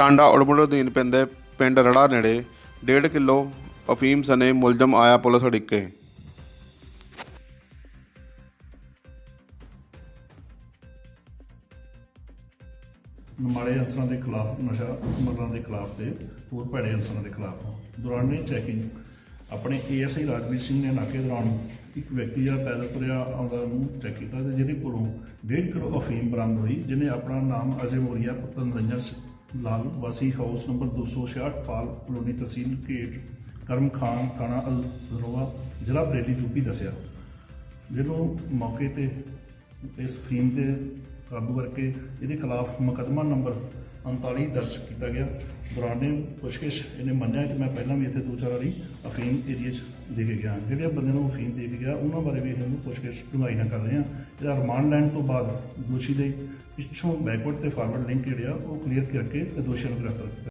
ਟਾਂਡਾ ਉੜਮੁੜ ਅਧੀਨ ਪੈਂਦੇ ਪਿੰਡ ਰੜਾ ਨੇੜੇ 1.5 ਕਿਲੋ ਅਫੀਮ ਸਨੇ ਮੁਲਜ਼ਮ ਆਇਆ ਪੁਲਿਸ ਅੜਿੱਕੇ। ਮਾੜੇ ਅਨਸਰਾਂ ਦੇ ਖਿਲਾਫ, ਨਸ਼ਾ ਸਮਗਲਰਾਂ ਦੇ ਖਿਲਾਫ ਤੇ ਹੋਰ ਭੈੜੇ ਅਨਸਰਾਂ ਦੇ ਖਿਲਾਫ ਦੌਰਾਨੇ ਚੈਕਿੰਗ ਆਪਣੇ ਏਐਸਆਈ ਰਾਜਵੀਰ ਸਿੰਘ ਨੇ ਨਾਕੇ ਦੌਰਾਨ ਇੱਕ ਵਿਅਕਤੀ ਜਿਹੜਾ ਪੈਦਲ ਤੁਰਿਆ ਆਉਂਦਾ ਨੂੰ ਚੈੱਕ ਕੀਤਾ ਤੇ ਜਿਹਦੇ ਕੋਲੋਂ 1.5 ਕਿਲੋ ਅਫੀਮ ਬਰਾਮਦ ਹੋਈ, ਜਿਹਨੇ ਆਪਣਾ ਨਾਮ ਅਜੇ ਮੋਰੀਆ ਪੁੱਤਰ ਨਰਿੰਦਰ ਸਿੰਘ ਲਾਲ ਵਾਸੀ ਹਾਊਸ ਨੰਬਰ 266 ਪਾਲ ਕਲੋਨੀ ਤਹਿਸੀਲ ਘੇਟ, ਕਰਮ ਖਾਨ ਥਾਣਾ ਅਲਰੋਆ ਜ਼ਿਲ੍ਹਾ ਬਰੇਲੀ ਯੂਪੀ ਦੱਸਿਆ। ਜਦੋਂ ਮੌਕੇ ਤੇ ਇਸ ਫੀਮ ਤੇ ਕਾਬੂ ਕਰਕੇ ਇਹਦੇ ਖਿਲਾਫ ਮੁਕੱਦਮਾ ਨੰਬਰ 39 ਦਰਜ ਕੀਤਾ ਗਿਆ। ਦੌਰਾਨੇ ਪੁੱਛਗਿੱਛ ਇਹਨੇ ਮੰਨਿਆ ਕਿ ਮੈਂ ਪਹਿਲਾਂ ਵੀ ਇੱਥੇ ਦੋ ਚਾਰ ਵਾਰੀ ਅਫੀਮ ਏਰੀਆ 'ਚ ਦੇ ਕੇ ਗਿਆ। ਜਿਹੜੇ ਬੰਦੇ ਨੂੰ ਅਫੀਮ ਦੇ ਕੇ ਗਿਆ, ਉਹਨਾਂ ਬਾਰੇ ਵੀ ਇਹਨੂੰ ਪੁੱਛਗਿੱਛ ਡੂੰਘਾਈ ਨਾਲ ਕਰ ਰਹੇ ਹਾਂ। ਇਹਦਾ ਰਿਮਾਂਡ ਲੈਣ ਤੋਂ ਬਾਅਦ ਦੋਸ਼ੀ ਦੇ ਪਿੱਛੋਂ ਬੈਕਵਰਡ ਤੇ ਫਾਰਵਰਡ ਲਿੰਕ ਜਿਹੜੇ ਆ, ਉਹ ਕਲੀਅਰ ਕਰਕੇ ਤੇ ਦੋਸ਼ੀਆਂ ਨੂੰ ਗ੍ਰਿਫਤਾਰ ਕੀਤਾ।